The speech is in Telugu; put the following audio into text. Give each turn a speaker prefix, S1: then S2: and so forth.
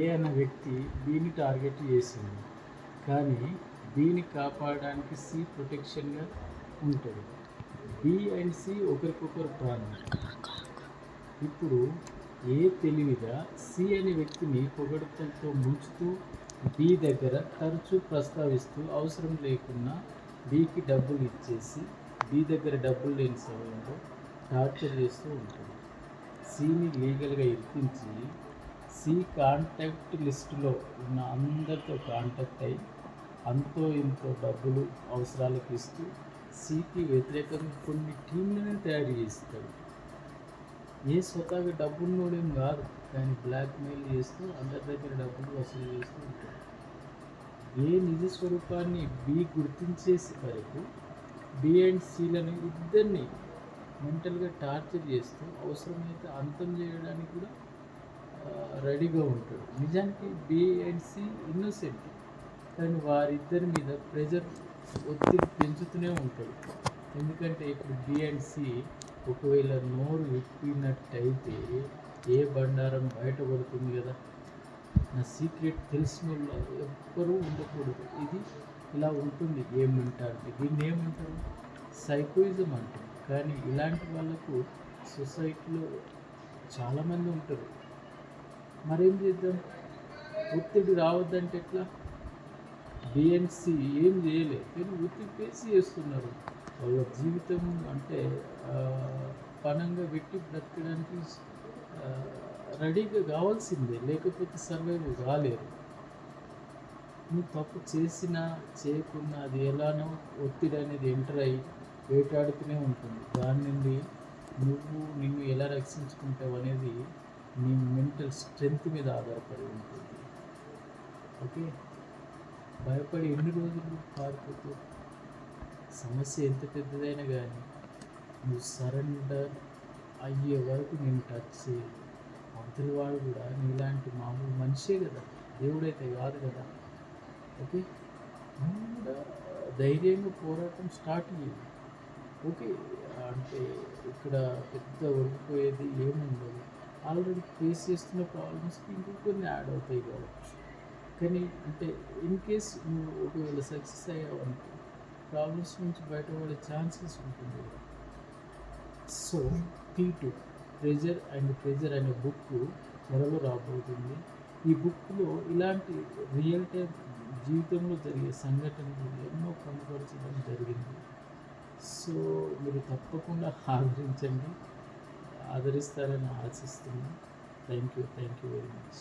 S1: ఏ అనే వ్యక్తి బీని టార్గెట్ చేసింది. కానీ బీని కాపాడడానికి సి ప్రొటెక్షన్గా ఉంటుంది బి అండ్ సి ఒకరికొకరు ప్రాణం. ఇప్పుడు ఏ తెలివిగా సి అనే వ్యక్తిని పొగడతలతో ముంచుతూ బి దగ్గర తరచూ ప్రస్తావిస్తూ అవసరం లేకున్నా బీకి డబ్బులు ఇచ్చేసి బి దగ్గర డబ్బులు లేని సమయంలో టార్చర్ చేస్తూ ఉంటుంది సిని లీగల్గా ఇప్పించి సి కాంటాక్ట్ లిస్టులో ఉన్న అందరితో కాంటాక్ట్ అయ్యి అంతో ఇంతో డబ్బులు అవసరాలకు ఇస్తూ సికి వ్యతిరేకంగా కొన్ని టీంలనే తయారు చేస్తాడు. ఏ స్వతహాగా డబ్బున్నోడేం కాదు కానీ బ్లాక్మెయిల్ చేస్తూ అందరి దగ్గర డబ్బులు వసూలు చేస్తూ ఉంటాడు. ఏ నిజ స్వరూపాన్ని బి గుర్తించేసే వరకు బి అండ్ సిలను ఇద్దరిని మెంటల్గా టార్చర్ చేస్తూ అవసరమైతే అంతం చేయడానికి కూడా రెడీగా ఉంటాడు. నిజానికి బి అండ్ సి ఇన్నోసెంట్ కానీ వారిద్దరి మీద ప్రెజర్ ఒత్తిడి పెంచుతూనే ఉంటాడు. ఎందుకంటే ఇప్పుడు బి అండ్ సి ఒకవేళ నోరు విప్పినట్టయితే ఏ బండారం బయటపడుతుంది కదా? నా సీక్రెట్ తెలిసిన వాళ్ళు ఎవ్వరూ ఉండకూడదు. ఇది ఇలా ఉంటుంది. ఏమంటారు? దీన్ని ఏమంటారు? సైకోయిజం అంటారు. కానీ ఇలాంటి వాళ్ళకు సొసైటీలో చాలామంది ఉంటారు. మరేం చేద్దాం? ఒత్తిడి రావద్దంటే ఎట్లా? బిఎంసి ఏం చేయలేదు కానీ ఒత్తిడి పేసి చేస్తున్నారు. వాళ్ళ జీవితం అంటే పనంగా పెట్టి బ్రతకడానికి రెడీగా కావాల్సిందే. లేకపోతే సర్వైవ్ కాలేరు నువ్వు తప్పు చేసినా చేయకున్నా అది ఎలానో ఒత్తిడి అనేది ఎంటర్ అయ్యి వేటాడుతూనే ఉంటుంది. దాని నుండి నువ్వు నిన్ను ఎలా రక్షించుకుంటావు అనేది నీ మెంటల్ స్ట్రెంగ్త్ మీద ఆధారపడి ఉంటుంది. ఓకే? భయపడి ఎన్ని రోజులు పారిపోతూ సమస్య ఎంత పెద్దదైనా కానీ నువ్వు సరెండర్ అయ్యే వరకు నేను టచ్ చేయను అవతలి వాడు కూడా నీలాంటి మామూలు మనిషే కదా దేవుడైతే కాదు కదా. ఓకే? ధైర్యంగా పోరాటం స్టార్ట్ చేయాలి ఓకే? అంటే ఇక్కడ పెద్ద వర్క్ పోయేది ఏముంది ఆల్రెడీ ఫేస్ చేస్తున్న ప్రాబ్లమ్స్కి ఇంకొన్ని యాడ్ అవుతాయి కావచ్చు. కానీ అంటే ఇన్ కేస్ నువ్వు ఒకవేళ సక్సెస్ అయ్యావంటే ప్రాబ్లమ్స్ నుంచి బయటపడే ఛాన్సెస్ ఉంటుంది so T two pressure and pressure అనే బుక్ త్వరలో రాబోతుంది. ఈ బుక్లో ఇలాంటి రియల్ టైం జీవితంలో జరిగే సంఘటనలు ఎన్నో పొందుపరచడం జరిగింది. సో మీరు తప్పకుండా ఆదరించండి. ఆదరిస్తారని ఆశిస్తున్నాను. Thank you thank you very much